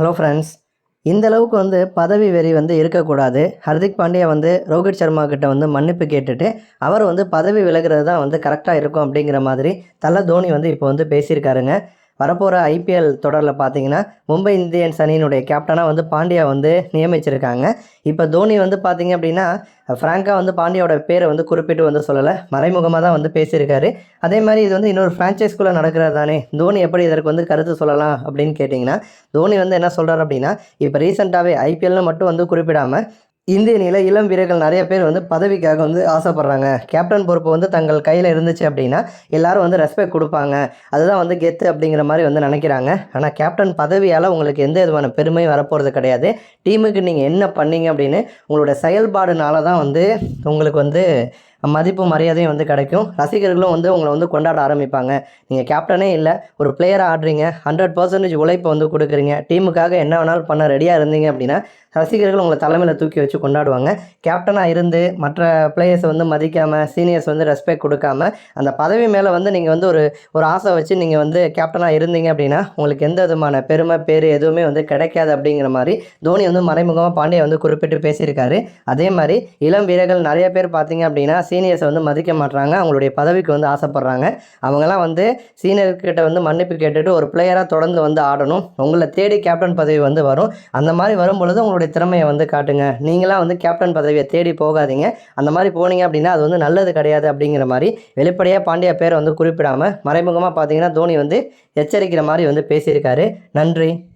Hello friends இந்த அளவுக்கு வந்து பதவி வெறி வந்து இருக்கக்கூடாது. ஹர்திக் பாண்டியா வந்து ரோஹித் சர்மா கிட்ட வந்து மன்னிப்பு கேட்டுட்டு அவர் வந்து பதவி விலகிறது தான் வந்து கரெக்டாக இருக்கும் அப்படிங்கிற மாதிரி தலை தோனி வந்து இப்போ வந்து பேசியிருக்காருங்க. வரப்போகிற ஐபிஎல் தொடரில் பார்த்தீங்கன்னா மும்பை இந்தியன்ஸ் அணியினுடைய கேப்டனாக வந்து பாண்டியா வந்து நியமிச்சிருக்காங்க. இப்போ தோனி வந்து பார்த்தீங்க அப்படின்னா ஃப்ராங்காக வந்து பாண்டியாவோட பேரை வந்து குறிப்பிட்டு வந்து சொல்லலை மறைமுகமாக தான் வந்து பேசியிருக்காரு. அதே மாதிரி இது வந்து இன்னொரு ஃப்ரான்ச்சைஸ்குள்ளே நடக்கிறது தானே தோனி எப்படி இதற்கு வந்து கருத்து சொல்லலாம் அப்படின்னு கேட்டிங்கன்னா தோனி வந்து என்ன சொல்கிறார் அப்படின்னா இப்போ ரீசெண்டாகவே ஐபிஎல்னு மட்டும் வந்து குறிப்பிடாமல் இந்திய அணியில் இளம் வீரர்கள் நிறைய பேர் வந்து பதவிக்காக வந்து ஆசைப்பட்றாங்க. கேப்டன் பொறுப்பு வந்து தங்கள் கையில் இருந்துச்சு அப்படின்னா எல்லாரும் வந்து ரெஸ்பெக்ட் கொடுப்பாங்க. அதுதான் வந்து கெத்து அப்படிங்கிற மாதிரி வந்து நினைக்கிறாங்க. ஆனால் கேப்டன் பதவியால் உங்களுக்கு எந்த விதமான பெருமையும் வரப்போகிறது கிடையாது. டீமுக்கு நீங்கள் என்ன பண்ணீங்க அப்படின்னு உங்களோட செயல்பாடுனால தான் வந்து உங்களுக்கு வந்து மதிப்பு மரியாதையும் வந்து கிடைக்கும். ரசிகர்களும் வந்து உங்களை வந்து கொண்டாட ஆரம்பிப்பாங்க. நீங்கள் கேப்டனே இல்லை ஒரு பிளேயராக ஆடுறீங்க ஹண்ட்ரட் பர்சன்டேஜ் உழைப்பை வந்து கொடுக்குறீங்க டீமுக்காக என்ன வேணாலும் பண்ண ரெடியாக இருந்தீங்க அப்படின்னா ரசிகர்கள் உங்களை தலைமையில் தூக்கி வச்சு கொண்டாடுவாங்க. கேப்டனாக இருந்து மற்ற பிளேயர்ஸை வந்து மதிக்காமல் சீனியர்ஸ் வந்து ரெஸ்பெக்ட் கொடுக்காம அந்த பதவி மேலே வந்து நீங்கள் வந்து ஒரு ஒரு ஆசை வச்சு நீங்கள் வந்து கேப்டனாக இருந்தீங்க அப்படின்னா உங்களுக்கு எந்த விதமான பெருமை பேர் எதுவுமே வந்து கிடைக்காது அப்படிங்கிற மாதிரி தோனி வந்து மறைமுகமாக பாண்டியை வந்து குறிப்பிட்டு பேசியிருக்காரு. அதே மாதிரி இளம் வீரர்கள் நிறைய பேர் பார்த்தீங்க அப்படின்னா சீனியர்ஸை வந்து மதிக்க மாட்றாங்க. அவங்களுடைய பதவிக்கு வந்து ஆசைப்பட்றாங்க. அவங்கெல்லாம் வந்து சீனியர்கிட்ட வந்து மன்னிப்பு கேட்டுட்டு ஒரு பிளேயராக தொடர்ந்து வந்து ஆடணும். உங்களை தேடி கேப்டன் பதவி வந்து வரும். அந்த மாதிரி வரும் பொழுது உங்களுடைய திறமையை வந்து காட்டுங்க. நீங்களாம் வந்து கேப்டன் பதவியை தேடி போகாதீங்க. அந்த மாதிரி போனீங்க அப்படின்னா அது வந்து நல்லது கிடையாது அப்படிங்கிற மாதிரி வெளிப்படையாக பாண்டியா பேரை வந்து குறிப்பிடாமல் மறைமுகமாக பார்த்தீங்கன்னா தோனி வந்து எச்சரிக்கிற மாதிரி வந்து பேசியிருக்காரு. நன்றி.